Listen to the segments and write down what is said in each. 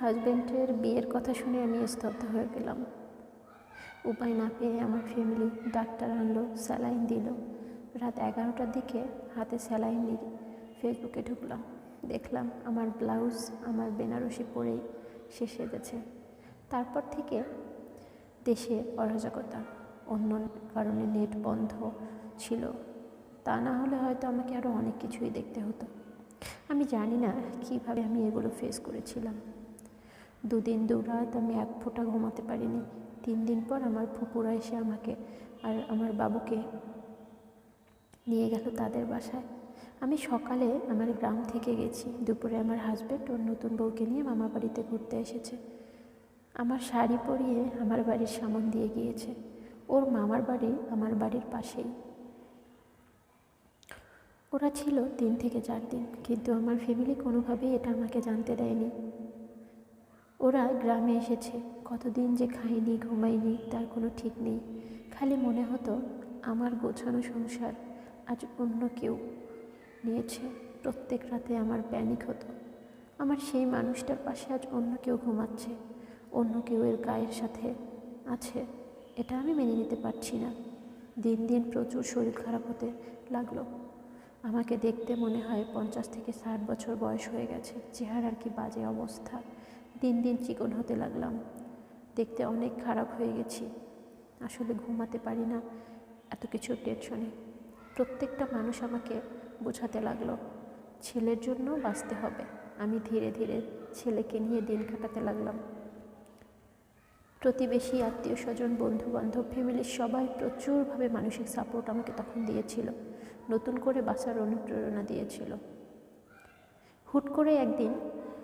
হাজব্যান্ডের বিয়ের কথা শুনে আমি স্তব্ধ হয়ে গেলাম। উপায় না পেয়ে আমার ফ্যামিলি ডাক্তার আনলো, স্যালাইন দিল। রাত এগারোটার দিকে হাতে স্যালাইন নিয়ে ফেসবুকে ঢুকলাম। দেখলাম আমার ব্লাউজ আমার বেনারসি পরেই সে সেজেছে। তারপর থেকে দেশে অরাজকতা, অন্য কারণে নেট বন্ধ ছিল। তা না হলে হয়তো আমাকে আরও অনেক কিছুই দেখতে হতো। আমি জানি না কীভাবে আমি এগুলো ফেস করেছিলাম। দুদিন দু রাত আমি এক ফোঁটা ঘুমাতে পারিনি। তিন দিন পর আমার ফুপুরা এসে আমাকে আর আমার বাবুকে নিয়ে গেল তাদের বাসায়। আমি সকালে আমার গ্রাম থেকে গেছি। দুপুরে আমার হাজব্যান্ড ওর নতুন বউকে নিয়ে মামা বাড়িতে ঘুরতে এসেছে। আমার শাড়ি পরিয়ে আমার বাড়ির সামন দিয়ে গিয়েছে। ওর মামার বাড়ি আমার বাড়ির পাশেই। ওরা ছিল তিন থেকে চার দিন, কিন্তু আমার ফ্যামিলি কোনোভাবেই এটা আমাকে জানতে দেয়নি। ওরা গ্রামে এসেছে। কতদিন যে খাইনি, ঘুমাইনি, তার কোনো ঠিক নেই। খালি মনে হতো আমার গোছানো সংসার আজ অন্য কেউ নিয়েছে। প্রত্যেক রাতে আমার প্যানিক হতো। আমার সেই মানুষটার পাশে আজ অন্য কেউ ঘুমাচ্ছে। অন্য কেউ এর গায়ের সাথে আছে। এটা আমি মেনে নিতে পারছি না। দিন দিন প্রচুর শরীর খারাপ হতে লাগল। আমাকে দেখতে মনে হয় পঞ্চাশ থেকে ষাট বছর বয়স হয়ে গেছে। চেহারার কি বাজে অবস্থা। দিন দিন চিকন হতে লাগলাম। দেখতে অনেক খারাপ হয়ে গেছি। আসলে ঘুমাতে পারি না, এত কিছু টেনশনে। প্রত্যেকটা মানুষ আমাকে বোঝাতে লাগল, ছেলের জন্য বাঁচতে হবে। আমি ধীরে ধীরে ছেলেকে নিয়ে দিন কাটাতে লাগলাম। প্রতিবেশী আত্মীয় স্বজন বন্ধু বান্ধব ফ্যামিলির সবাই প্রচুরভাবে মানসিক সাপোর্ট আমাকে তখন দিয়েছিল। নতুন করে বাঁচার অনুপ্রেরণা দিয়েছিল। হুট করে একদিন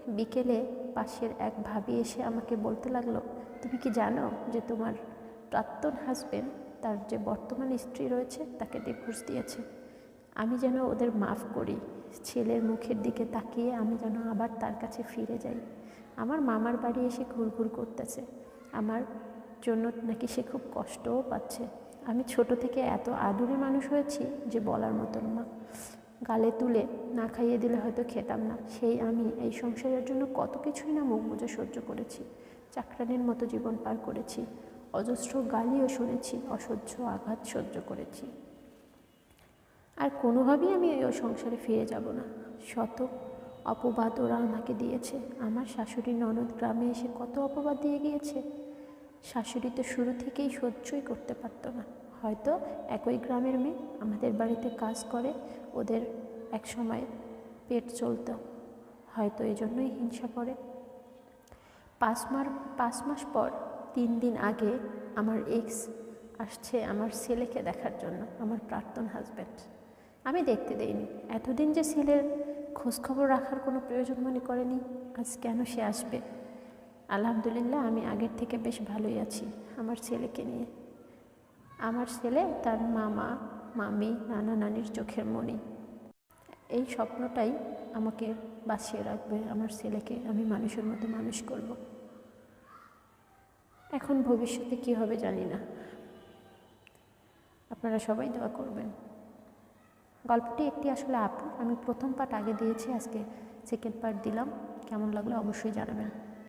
বিকেলে পাশের এক ভাবি এসে আমাকে বলতে লাগল, তুমি কি জানো যে তোমার প্রাক্তন হাজবেন্ড তার যে বর্তমান স্ত্রী রয়েছে তাকে ডিভোর্স দিয়েছে? আমি যেন ওদের মাফ করি, ছেলের মুখের দিকে তাকিয়ে আমি যেন আবার তার কাছে ফিরে যাই। আমার মামার বাড়ি এসে ঘুরঘুর করতেছে। আমার জন্য নাকি সে খুব কষ্টও পাচ্ছে। আমি ছোট থেকে এত আদুরে মানুষ হয়েছি যে বলার মতন মা গালে তুলে না খাইয়ে দিলে হয়তো খেতাম না। সেই আমি এই সংসারের জন্য কত কিছুই না মুখ বুঝে সহ্য করেছি। চাকরানির মতো জীবন পার করেছি। অজস্র গালিও শুনেছি, অসহ্য আঘাত সহ্য করেছি। আর কোনোভাবেই আমি ওই সংসারে ফিরে যাব না। শত অপবাদ ওরা আমাকে দিয়েছে। আমার শাশুড়ি ননদ গ্রামে এসে কত অপবাদ দিয়ে গিয়েছে। শাশুড়ি তো শুরু থেকেই সহ্যই করতে পারতো না। হয়তো একই গ্রামের মেয়ে আমাদের বাড়িতে কাজ করে, ওদের এক সময় পেট চলতো, হয়তো এই জন্যই হিংসা করে পাঁচ মার, পাঁচ মাস পর, তিন দিন আগে আমার এক্স আসছে আমার ছেলেকে দেখার জন্য, আমার প্রাক্তন হাজব্যান্ড আমি দেখতে দেইনি। এতদিন যে ছেলের খোঁজখবর রাখার কোনো প্রয়োজন মনে করেনি, আজ কেন সে আসবে? আলহামদুলিল্লাহ, আমি আগের থেকে বেশ ভালোই আছি, আমার ছেলেকে নিয়ে। আমার ছেলে, তার মামা, মামি, নানা নানির চোখের মণি এই স্বপ্নটাই আমাকে বাঁচিয়ে রাখবে, আমার ছেলেকে আমি মানুষের মতো মানুষ করব। এখন ভবিষ্যতে কী হবে জানি না। আপনারা সবাই দোয়া করবেন। গল্পটি একটি আসলে আপুর আমি প্রথম পার্ট আগে দিয়েছি, আজকে সেকেন্ড পার্ট দিলাম। কেমন লাগল অবশ্যই জানাবেন।